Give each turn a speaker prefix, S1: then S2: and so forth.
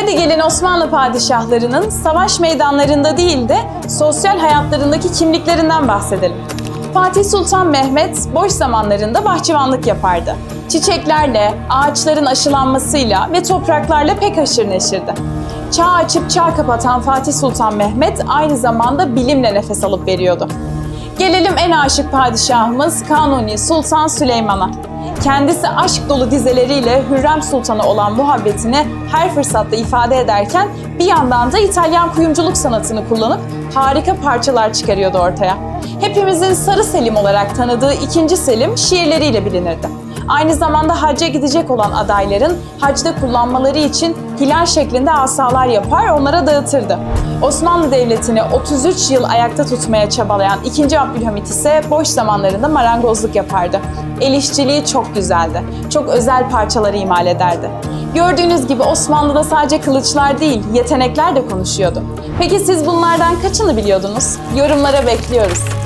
S1: Hadi gelin Osmanlı padişahlarının savaş meydanlarında değil de sosyal hayatlarındaki kimliklerinden bahsedelim. Fatih Sultan Mehmet boş zamanlarında bahçıvanlık yapardı. Çiçeklerle, ağaçların aşılanmasıyla ve topraklarla pek haşır neşirdi. Çağ açıp çağ kapatan Fatih Sultan Mehmet aynı zamanda bilimle nefes alıp veriyordu. Gelelim en aşık padişahımız Kanuni Sultan Süleyman'a. Kendisi aşk dolu dizeleriyle Hürrem Sultan'a olan muhabbetini her fırsatta ifade ederken bir yandan da İtalyan kuyumculuk sanatını kullanıp harika parçalar çıkarıyordu ortaya. Hepimizin Sarı Selim olarak tanıdığı ikinci Selim şiirleriyle bilinirdi. Aynı zamanda hacca gidecek olan adayların hacda kullanmaları için hilal şeklinde asalar yapar, onlara dağıtırdı. Osmanlı Devleti'ni 33 yıl ayakta tutmaya çabalayan 2. Abdülhamit ise boş zamanlarında marangozluk yapardı. El işçiliği çok güzeldi. Çok özel parçalar imal ederdi. Gördüğünüz gibi Osmanlı'da sadece kılıçlar değil, yetenekler de konuşuyordu. Peki siz bunlardan kaçını biliyordunuz? Yorumlara bekliyoruz.